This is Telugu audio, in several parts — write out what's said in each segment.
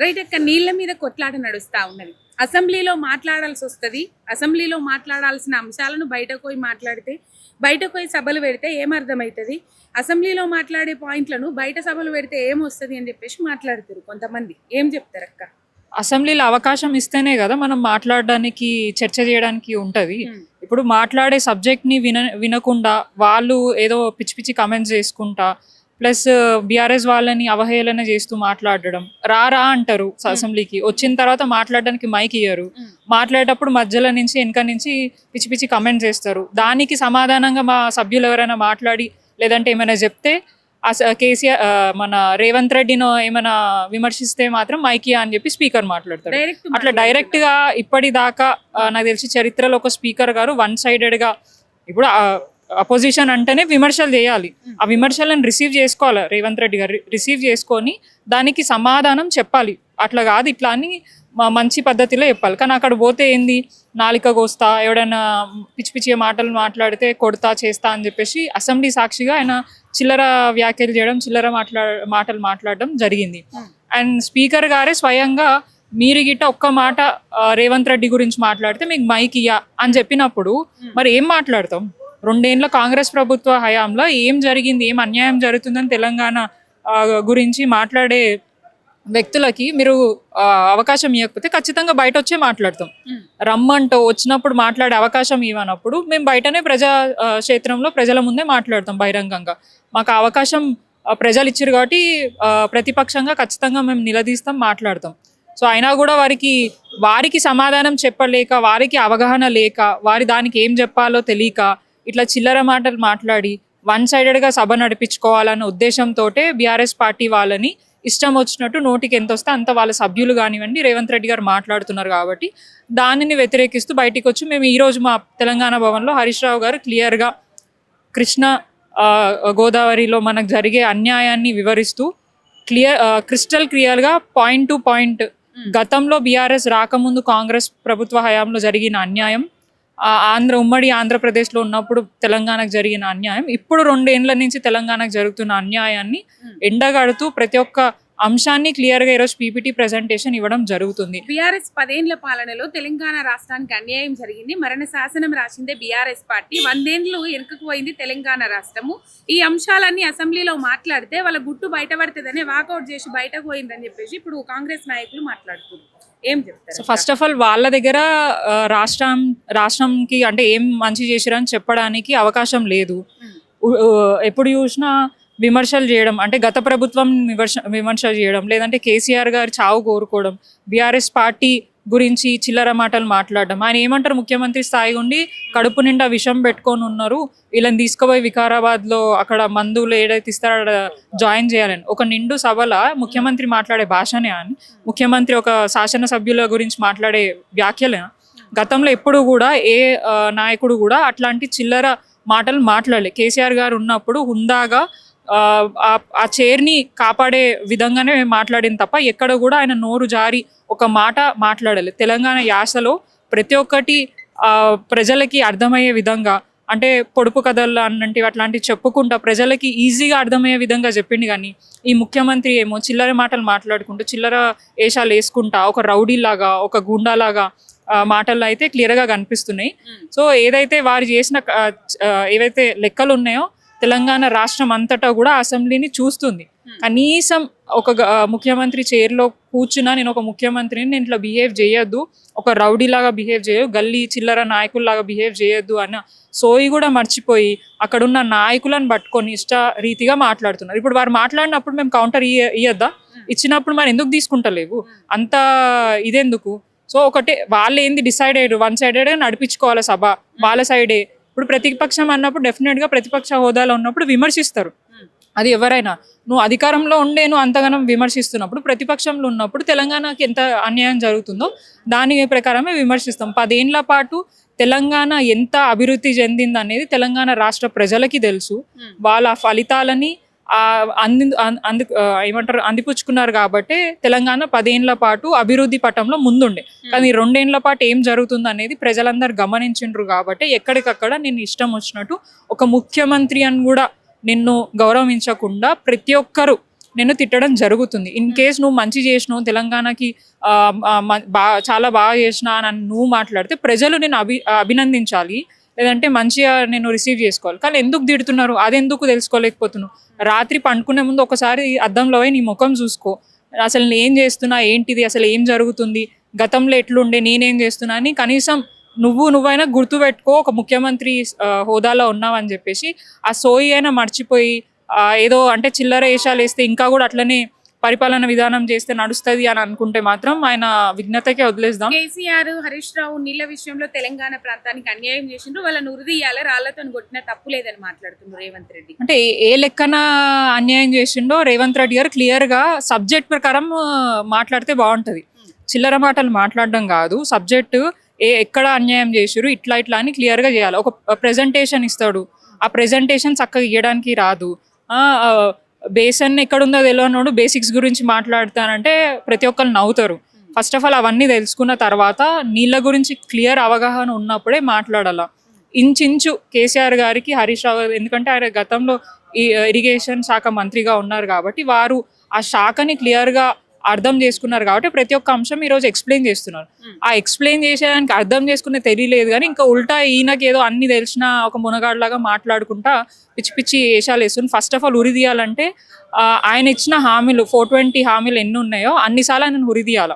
రైట్ అక్క నీళ్ళ మీద కొట్లాట నడుస్తా ఉన్నది. అసెంబ్లీలో మాట్లాడాల్సి వస్తుంది. అసెంబ్లీలో మాట్లాడాల్సిన అంశాలను బయటకు పోయి మాట్లాడితే బయటకు పోయి సభలు పెడితే ఏమర్థమవుతుంది అసెంబ్లీలో మాట్లాడే పాయింట్లను బయట సభలు పెడితే ఏమొస్తుంది అని చెప్పేసి మాట్లాడుతారు కొంతమంది. ఏం చెప్తారు అక్క? అసెంబ్లీలో అవకాశం ఇస్తేనే కదా మనం మాట్లాడడానికి చర్చ చేయడానికి ఉంటది. ఇప్పుడు మాట్లాడే సబ్జెక్ట్ని విన వినకుండా వాళ్ళు ఏదో పిచ్చి పిచ్చి కమెంట్స్ చేసుకుంటా ప్లస్ బీఆర్ఎస్ వాళ్ళని అవహేళన చేస్తూ మాట్లాడడం. రా రా అంటారు అసెంబ్లీకి. వచ్చిన తర్వాత మాట్లాడడానికి మైక్ ఇయ్యరు. Hmm. మాట్లాడేటప్పుడు మధ్యలో నుంచి వెనక నుంచి పిచ్చి పిచ్చి కమెంట్స్ చేస్తారు. దానికి సమాధానంగా మా సభ్యులు ఎవరైనా మాట్లాడి లేదంటే ఏమైనా చెప్తే అస- కేసీఆర్ మన రేవంత్ రెడ్డిను ఏమైనా విమర్శిస్తే మాత్రం మైకియా అని చెప్పి స్పీకర్ మాట్లాడతారు అట్లా డైరెక్ట్గా ఇప్పటిదాకా నాకు తెలిసి చరిత్రలో ఒక స్పీకర్ గారు వన్ సైడెడ్గా ఇప్పుడు అపోజిషన్ అంటేనే విమర్శలు చేయాలి. ఆ విమర్శలను రిసీవ్ చేసుకోవాలి? రేవంత్ రెడ్డి గారు రిసీవ్ చేసుకొని దానికి సమాధానం చెప్పాలి. అట్లా కాదు ఇట్లా అని మ- మంచి పద్ధతిలో చెప్పాలి. కానీ అక్కడ పోతే ఏంది? నాలిక కోస్తా ఎవడైనా పిచ్చి పిచ్చి మాటలు మాట్లాడితే కొడతా చేస్తా అని చెప్పేసి అసెంబ్లీ సాక్షిగా ఆయన చిల్లర వ్యాఖ్యలు చేయడం చిల్లర మాట్లా మాటలు మాట్లాడడం జరిగింది. Hmm. అండ్ స్పీకర్ గారే స్వయంగా మీరు గిట్ట ఒక్క మాట రేవంత్ రెడ్డి గురించి మాట్లాడితే మీకు మైక్ ఇయ్యా అని చెప్పినప్పుడు Hmm. మరి ఏం మాట్లాడతాం? రెండేళ్ళ కాంగ్రెస్ ప్రభుత్వ హయాంలో ఏం జరిగింది ఏం అన్యాయం జరుగుతుందని తెలంగాణ గురించి మాట్లాడే వ్యక్తులకి మీరు అవకాశం ఇవ్వకపోతే ఖచ్చితంగా బయట వచ్చే మాట్లాడతాం. రమ్మంటో వచ్చినప్పుడు మాట్లాడే అవకాశం ఇవ్వనప్పుడు మేము బయటనే ప్రజా క్షేత్రంలో ప్రజల ముందే మాట్లాడతాం బహిరంగంగా. మాకు అవకాశం ప్రజలు ఇచ్చారు కాబట్టి ప్రతిపక్షంగా ఖచ్చితంగా మేము నిలదీస్తాం మాట్లాడతాం. సో అయినా కూడా వారికి వారికి సమాధానం చెప్పలేక వారికి అవగాహన లేక వారి దానికి ఏం చెప్పాలో తెలియక ఇట్లా చిల్లర మాటలు మాట్లాడి వన్ సైడెడ్గా సభ నడిపించుకోవాలన్న ఉద్దేశంతో బీఆర్ఎస్ పార్టీ వాళ్ళని ఇష్టం వచ్చినట్టు నోటికి ఎంత వస్తే అంత వాళ్ళ సభ్యులు కానివ్వండి రేవంత్ రెడ్డి గారు మాట్లాడుతున్నారు కాబట్టి దానిని వ్యతిరేకిస్తూ బయటికి వచ్చి మేము ఈరోజు మా తెలంగాణ భవన్లో హరీష్ రావు గారు క్లియర్గా కృష్ణ గోదావరిలో మనకు జరిగే అన్యాయాన్ని వివరిస్తూ క్లియర్ క్రిస్టల్ క్లియర్గా పాయింట్ టు పాయింట్ గతంలో బీఆర్ఎస్ రాకముందు కాంగ్రెస్ ప్రభుత్వ హయాంలో జరిగిన అన్యాయం ఆంధ్ర ఉమ్మడి ఆంధ్రప్రదేశ్లో ఉన్నప్పుడు తెలంగాణకు జరిగిన అన్యాయం ఇప్పుడు రెండేళ్ళ నుంచి తెలంగాణకు జరుగుతున్న అన్యాయాన్ని ఎండగడుతూ ప్రతి ఒక్క అంశాన్ని క్లియర్గా ఈరోజు పీపీటీ ప్రెజెంటేషన్ ఇవ్వడం జరుగుతుంది. బీఆర్ఎస్ పదేండ్ల పాలనలో తెలంగాణ రాష్ట్రానికి అన్యాయం జరిగింది. మరణ శాసనం రాసిందే బీఆర్ఎస్ పార్టీ. వందేండ్లు వెనుకకు పోయింది తెలంగాణ రాష్ట్రము. ఈ అంశాలన్నీ అసెంబ్లీలో మాట్లాడితే వాళ్ళ గుట్టు బయటపడుతుందని వాకౌట్ చేసి బయటకు పోయిందని చెప్పేసి ఇప్పుడు కాంగ్రెస్ నాయకులు మాట్లాడుతున్నారు. ఏం సో చెప్తారు ఫస్ట్ ఆఫ్ ఆల్ వాళ్ళ దగ్గర రాష్ట్రం రాష్ట్రంకి అంటే ఏం మంచి చేసిరని చెప్పడానికి అవకాశం లేదు Hmm. ఎప్పుడు చూసినా విమర్శలు చేయడం అంటే గత ప్రభుత్వం విమర్శ విమర్శ చేయడం లేదంటే కేసీఆర్ గారి చావు కోరుకోవడం బీఆర్ఎస్ పార్టీ గురించి చిల్లర మాటలు మాట్లాడడం. ఆయన ఏమంటారు? ముఖ్యమంత్రి స్థాయి ఉండి కడుపు నిండా విషం పెట్టుకొని ఉన్నారు. వీళ్ళని తీసుకుపోయి వికారాబాద్లో అక్కడ మందులు ఏదైతే ఇస్తారో అక్కడ జాయిన్ చేయాలని. ఒక నిండు సభల ముఖ్యమంత్రి మాట్లాడే భాషనే అని ముఖ్యమంత్రి ఒక శాసనసభ్యుల గురించి మాట్లాడే వ్యాఖ్యలే. గతంలో ఎప్పుడు కూడా ఏ ఆ, నాయకుడు కూడా అట్లాంటి చిల్లర మాటలు మాట్లాడలే. కేసీఆర్ గారు ఉన్నప్పుడు హుందాగా ఆ, చైర్ని కాపాడే విధంగానే మాట్లాడింది తప్ప ఎక్కడ కూడా ఆయన నోరు జారి ఒక మాట మాట్లాడలేదు. తెలంగాణ యాసలో ప్రతి ఒక్కటి ప్రజలకి అర్థమయ్యే విధంగా అంటే పొడుపు కథలు అన్నంటివి అట్లాంటివి చెప్పుకుంటా ప్రజలకి ఈజీగా అర్థమయ్యే విధంగా చెప్పింది కానీ ఈ ముఖ్యమంత్రి ఏమో చిల్లర మాటలు మాట్లాడుకుంటూ చిల్లర వేషాలు వేసుకుంటా ఒక రౌడీలాగా ఒక గుండాలాగా మాటల్లో అయితే క్లియర్గా కనిపిస్తున్నాయి. సో ఏదైతే వారు చేసిన ఏవైతే లెక్కలు ఉన్నాయో తెలంగాణ రాష్ట్రం అంతటా కూడా అసెంబ్లీని చూస్తుంది. కనీసం ఒక ముఖ్యమంత్రి చైర్లో కూర్చున్నా నేను ఒక ముఖ్యమంత్రిని నేను ఇట్లా బిహేవ్ చేయొద్దు ఒక రౌడీలాగా బిహేవ్ చేయదు గల్లీ చిల్లర నాయకుల్లాగా బిహేవ్ చేయొద్దు అన్న సోయి కూడా మర్చిపోయి అక్కడున్న నాయకులను పట్టుకొని ఇష్ట రీతిగా మాట్లాడుతున్నారు. ఇప్పుడు వారు మాట్లాడినప్పుడు మేము కౌంటర్ ఇయ్య ఇయ్యద్దా? ఇచ్చినప్పుడు మరి ఎందుకు తీసుకుంటలేవు? అంత ఇదెందుకు? సో ఒకటే వాళ్ళు ఏంది డిసైడ్ అయ్యారు? వన్ సైడెడ్ నడిపించుకోవాలి సభ? వాళ్ళ సైడే ఇప్పుడు ప్రతిపక్షం అన్నప్పుడు డెఫినెట్గా ప్రతిపక్ష హోదాలో ఉన్నప్పుడు విమర్శిస్తారు. అది ఎవరైనా నువ్వు అధికారంలో ఉండే నువ్వు అంతగానం విమర్శిస్తున్నప్పుడు ప్రతిపక్షంలో ఉన్నప్పుడు తెలంగాణకి ఎంత అన్యాయం జరుగుతుందో దాని ప్రకారమే విమర్శిస్తాం. పదేళ్ళ పాటు తెలంగాణ ఎంత అభివృద్ధి చెందింది అనేది తెలంగాణ రాష్ట్ర ప్రజలకి తెలుసు. వాళ్ళ ఫలితాలని అంది అంది ఏమంటారు అందిపుచ్చుకున్నారు కాబట్టి తెలంగాణ పదేళ్ళ పాటు అభివృద్ధి పటంలో ముందుండే. కానీ ఈ రెండేళ్ళ పాటు ఏం జరుగుతుంది అనేది ప్రజలందరూ గమనించిండ్రు కాబట్టి ఎక్కడికక్కడ నేను ఇష్టం వచ్చినట్టు ఒక ముఖ్యమంత్రి అని కూడా నిన్ను గౌరవించకుండా ప్రతి ఒక్కరు నేను తిట్టడం జరుగుతుంది. ఇన్ కేస్ నువ్వు మంచి చేసినావు తెలంగాణకి బా చాలా బాగా చేసినా అని నువ్వు మాట్లాడితే ప్రజలు నేను అభి అభినందించాలి. లేదంటే మంచిగా నేను రిసీవ్ చేసుకోవాలి. కానీ ఎందుకు తిడుతున్నారు? అది ఎందుకు తెలుసుకోలేకపోతున్నావు? రాత్రి పండుకునే ముందు ఒకసారి అద్దంలో పోయి నీ ముఖం చూసుకో. అసలు నేను చేస్తున్నా? ఏంటిది? అసలు ఏం జరుగుతుంది? గతంలో ఎట్లుండే? నేనేం చేస్తున్నా? అని కనీసం నువ్వు నువ్వైనా గుర్తుపెట్టుకో ఒక ముఖ్యమంత్రి హోదాలో ఉన్నావని చెప్పేసి ఆ సోయి అయినా మర్చిపోయి ఏదో అంటే చిల్లర వేషాలు వేస్తే ఇంకా కూడా అట్లనే పరిపాలన విధానం చేస్తే నడుస్తుంది అని అనుకుంటే మాత్రం ఆయన విఘ్నతకే వదిలేద్దాం. కేసీఆర్ హరీష్ రావు నీళ్ళ విషయంలో తెలంగాణ ప్రాంతానికి అన్యాయం చేసిండ్రు. వాళ్ళని ఉరిదీయాలి రాళ్ళతో కొట్టిన తప్పు లేదని మాట్లాడుతున్నారు రేవంత్ రెడ్డి. అంటే ఏ- లెక్కన అన్యాయం చేసిండో రేవంత్ రెడ్డి గారు క్లియర్గా సబ్జెక్ట్ ప్రకారం మాట్లాడితే బాగుంటది. చిల్లర మాటలు మాట్లాడడం కాదు. సబ్జెక్ట్ ఏ ఎక్కడ అన్యాయం చేసిరు ఇట్లా ఇట్లా అని క్లియర్గా చేయాలి. ఒక ప్రెజెంటేషన్ ఇస్తాడు. ఆ ప్రెజెంటేషన్ చక్కగా ఇవ్వడానికి రాదు. ఆ బేసన్ ఎక్కడుందో తెలియనోడు బేసిక్స్ గురించి మాట్లాడతానంటే ప్రతి ఒక్కరు నవ్వుతారు. ఫస్ట్ ఆఫ్ ఆల్ అవన్నీ తెలుసుకున్న తర్వాత నీళ్ళ గురించి క్లియర్ అవగాహన ఉన్నప్పుడే మాట్లాడాల. ఇంచించు కేసీఆర్ గారికి హరీష్ రావు గారు ఎందుకంటే ఆయన గతంలో ఈ uh, ఇరిగేషన్ శాఖ మంత్రిగా ఉన్నారు కాబట్టి వారు ఆ శాఖని క్లియర్గా అర్థం చేసుకున్నారు కాబట్టి ప్రతి ఒక్క అంశం ఈరోజు ఎక్స్ప్లెయిన్ చేస్తున్నారు. Hmm. ఆ ఎక్స్ప్లెయిన్ చేసేదానికి అర్థం చేసుకునే తెలియలేదు కానీ ఇంకా ఉల్టా ఈయనకి ఏదో అన్ని తెలిసిన ఒక మునగాడిలాగా మాట్లాడుకుంటా పిచ్చి పిచ్చి వేషాలు వేస్తుంది ఫస్ట్ ఆఫ్ ఆల్ ఉరి తీయాలంటే ఆ, ఆయన ఇచ్చిన హామీలు ఫోర్ ట్వంటీ హామీలు ఎన్ని ఉన్నాయో అన్నిసార్లు ఆయన ఉరి తీయాల.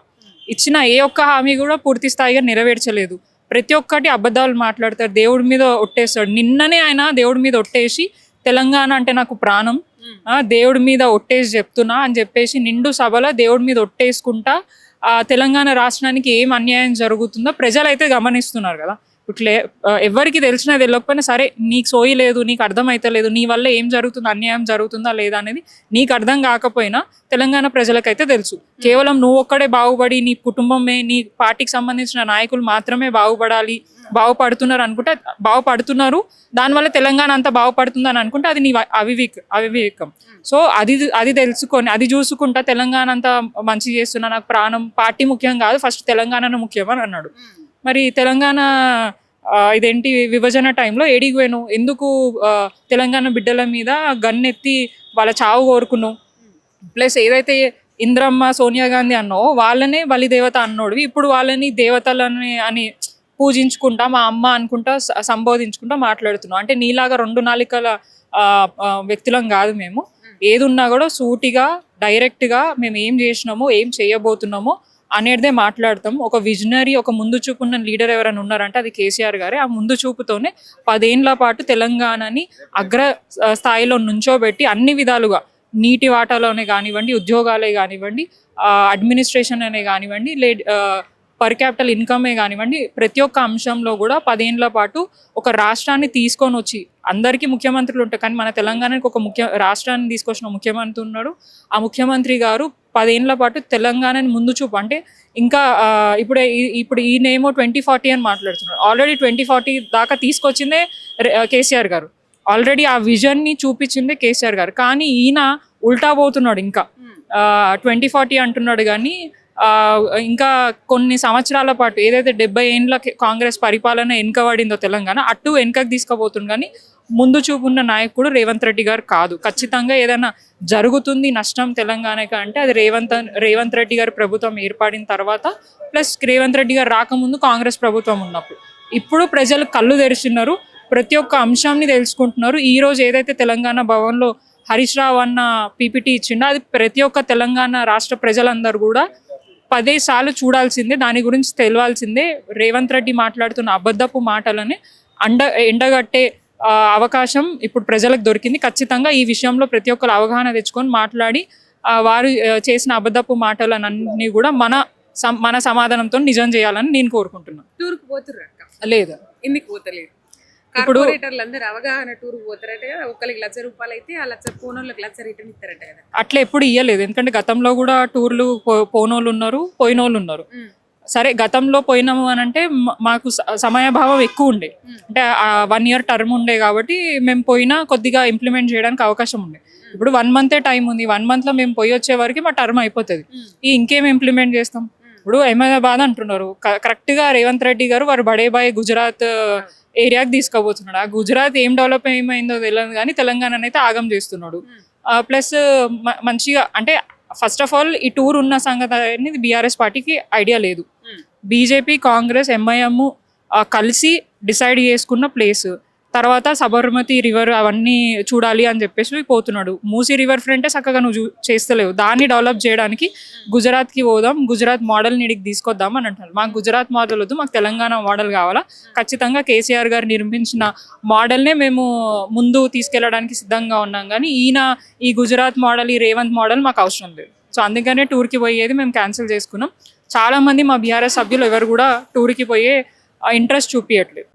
ఇచ్చిన ఏ ఒక్క హామీ కూడా పూర్తి స్థాయిగా నెరవేర్చలేదు. ప్రతి ఒక్కటి అబద్ధాలు మాట్లాడతారు దేవుడి మీద ఒట్టేస్తాడు. నిన్ననే ఆయన దేవుడి మీద ఒట్టేసి తెలంగాణ అంటే నాకు ప్రాణం దేవుడి మీద ఒట్టేసి చెప్తున్నా అని చెప్పేసి నిండు సభలో దేవుడి మీద ఒట్టేసుకుంటా ఆ, తెలంగాణ రాష్ట్రానికి ఏం అన్యాయం జరుగుతుందో ప్రజలైతే గమనిస్తున్నారు కదా. ఇట్లే ఎవరికి తెలిసినా తెలియకపోయినా సరే నీకు సోయి లేదు నీకు అర్థం లేదు నీ వల్ల ఏం జరుగుతుంది అన్యాయం జరుగుతుందా లేదా అనేది నీకు అర్థం కాకపోయినా తెలంగాణ ప్రజలకైతే తెలుసు. కేవలం నువ్వు ఒక్కడే బాగుపడి నీ కుటుంబమే నీ పార్టీకి సంబంధించిన నాయకులు మాత్రమే బాగుపడాలి బాగుపడుతున్నారు అనుకుంటే బాగుపడుతున్నారు దానివల్ల తెలంగాణ అంతా బాగుపడుతుంది అని అనుకుంటే అది నీ అవివేక్ అవివేకం. సో అది అది తెలుసుకొని అది చూసుకుంటా తెలంగాణ అంతా మంచి చేస్తున్నా నాకు ప్రాణం పార్టీ ముఖ్యం కాదు ఫస్ట్ తెలంగాణను ముఖ్యం అని అన్నాడు. మరి తెలంగాణ ఇదేంటి విభజన టైంలో ఏడికి పోయాను ఎందుకు తెలంగాణ బిడ్డల మీద గన్నెత్తి వాళ్ళ చావు కోరుకున్నావు? ప్లస్ ఏదైతే ఇంద్రమ్మ సోనియా గాంధీ అన్నో వాళ్ళనే బలిదేవత అన్నోడు ఇప్పుడు వాళ్ళని దేవతలని అని పూజించుకుంటా మా అమ్మ అనుకుంటా సంబోధించుకుంటా మాట్లాడుతున్నాం అంటే నీలాగా రెండు నాలికల వ్యక్తులం కాదు మేము. ఏది ఉన్నా కూడా సూటిగా డైరెక్ట్గా మేము ఏం చేసినామో ఏం చేయబోతున్నామో అనేదే మాట్లాడతాం. ఒక విజనరీ ఒక ముందు చూపున్న లీడర్ ఎవరైనా ఉన్నారంటే అది కేసీఆర్ గారే. ఆ ముందు చూపుతోనే పదేండ్ల పాటు తెలంగాణని అగ్ర స్థాయిలో నుంచోబెట్టి అన్ని విధాలుగా నీటి వాటాలోనే కానివ్వండి ఉద్యోగాలే కానివ్వండి అడ్మినిస్ట్రేషన్ అనే కానివ్వండి లే పర్ క్యాపిటల్ ఇన్కమే కానివ్వండి ప్రతి ఒక్క అంశంలో కూడా పదేండ్ల పాటు ఒక రాష్ట్రాన్ని తీసుకొని వచ్చి అందరికీ ముఖ్యమంత్రులు ఉంటారు. కానీ మన తెలంగాణకి ఒక ముఖ్య రాష్ట్రాన్ని తీసుకొచ్చిన ముఖ్యమంత్రి ఉన్నాడు. ఆ ముఖ్యమంత్రి గారు పదేండ్ల పాటు తెలంగాణని ముందు చూపు. అంటే ఇంకా ఆ, ఇప్పుడే ఈ- ఇప్పుడు ఈయనేమో ట్వంటీ ఫార్టీ అని మాట్లాడుతున్నారు. ఆల్రెడీ ట్వంటీ ఫార్టీ దాకా తీసుకొచ్చిందే కేసీఆర్ గారు. ఆల్రెడీ ఆ విజన్ని చూపించిందే కేసీఆర్ గారు. కానీ ఈయన ఉల్టా పోతున్నాడు ఇంకా. ట్వంటీ ఫార్టీ అంటున్నాడు కానీ ఇంకా కొన్ని సంవత్సరాల పాటు ఏదైతే డెబ్బై ఏండ్ల కాంగ్రెస్ పరిపాలన వెనుకబడిందో తెలంగాణ అటు వెనుకకు తీసుకుపోతుంది కానీ ముందు చూపున్న నాయకుడు రేవంత్ రెడ్డి గారు కాదు. ఖచ్చితంగా ఏదైనా జరుగుతుంది నష్టం తెలంగాణకి అంటే అది రేవంత్ రేవంత్ రెడ్డి గారి ప్రభుత్వం ఏర్పడిన తర్వాత ప్లస్ రేవంత్ రెడ్డి గారు రాకముందు కాంగ్రెస్ ప్రభుత్వం ఉన్నప్పుడు. ఇప్పుడు ప్రజలు కళ్ళు తెరిచినారు ప్రతి ఒక్క అంశాన్ని తెలుసుకుంటున్నారు. ఈ రోజు ఏదైతే తెలంగాణ భవన్లో హరీష్ రావు అన్న పీపీటీ ఇచ్చిండో అది ప్రతి ఒక్క తెలంగాణ రాష్ట్ర ప్రజలందరూ కూడా పదే సార్లు చూడాల్సిందే దాని గురించి తెలియాల్సిందే రేవంత్ రెడ్డి మాట్లాడుతున్న అబద్ధపు మాటలని అండ ఎండగట్టే అవకాశం ఇప్పుడు ప్రజలకు దొరికింది. ఖచ్చితంగా ఈ విషయంలో ప్రతి ఒక్కరు అవగాహన తెచ్చుకొని మాట్లాడి వారు చేసిన అబద్ధపు మాటలన్నీ కూడా మన మన సమాధానంతో నిజం చేయాలని నేను కోరుకుంటున్నాను టూర్కి అక్క? లేదు. ఎందుకు పోతలేదు? ఇప్పుడు- కార్పొరేటర్లు అందరూ అవగాహన టూర్ పోతారట కదా ఒకరికి లక్ష రూపాయలు అయితే ఆ లక్ష పోనోళ్ళకి లక్ష రిటర్న్ ఇస్తారట కదా. అట్లా ఎప్పుడు ఇయ్యలేదు. ఎందుకంటే గతంలో కూడా టూర్లు పోనోళ్ళు ఉన్నారు పోయినోళ్ళు ఉన్నారు. సరే గతంలో పోయినాము అని అంటే మాకు సమయభావం ఎక్కువ ఉండే. అంటే వన్ ఇయర్ టర్మ్ ఉండే కాబట్టి మేము పోయినా కొద్దిగా ఇంప్లిమెంట్ చేయడానికి అవకాశం ఉండే. ఇప్పుడు వన్ మంతే టైం ఉంది. వన్ మంత్లో మేము పోయి వచ్చే వరకు మా టర్మ్ అయిపోతుంది. ఈ ఇంకేం ఇంప్లిమెంట్ చేస్తాం? ఇప్పుడు అహ్మదాబాద్ అంటున్నారు. క- కరెక్ట్గా రేవంత్ రెడ్డి గారు వారు బడేబాయ్ గుజరాత్ ఏరియాకి తీసుకుపోతున్నాడు. ఆ గుజరాత్ ఏం డెవలప్ ఏమైందో తెలియదు కానీ తెలంగాణని అయితే ఆగం చేస్తున్నాడు. ప్లస్ మంచిగా అంటే ఫస్ట్ ఆఫ్ ఆల్ ఈ టూర్ ఉన్న సంగతి అనేది బీఆర్ఎస్ పార్టీకి ఐడియా లేదు. Hmm. బీజేపీ కాంగ్రెస్ ఎంఐఎం కలిసి డిసైడ్ చేసుకున్న ప్లేస్. తర్వాత సబర్మతి రివర్ అవన్నీ చూడాలి అని చెప్పేసి పోతున్నాడు. మూసీ రివర్ ఫ్రంటే చక్కగా నువ్వు చేస్తలేవు. దాన్ని డెవలప్ చేయడానికి గుజరాత్కి పోదాం గుజరాత్ మోడల్ నీడికి తీసుకొద్దాం అని అంటారు మాకు గుజరాత్ మోడల్ వద్దు మాకు తెలంగాణ మోడల్ కావాలా? ఖచ్చితంగా కేసీఆర్ గారు నిర్మించిన మోడల్నే మేము ముందు తీసుకెళ్ళడానికి సిద్ధంగా ఉన్నాం. కానీ ఈయన ఈ గుజరాత్ మోడల్ ఈ రేవంత్ మోడల్ మాకు అవసరం లేదు. సో అందుకనే టూర్కి పోయేది మేము క్యాన్సిల్ చేసుకున్నాం. చాలామంది మా బీఆర్ఎస్ సభ్యులు ఎవరు కూడా టూర్కి పోయే ఇంట్రెస్ట్ చూపించట్లేదు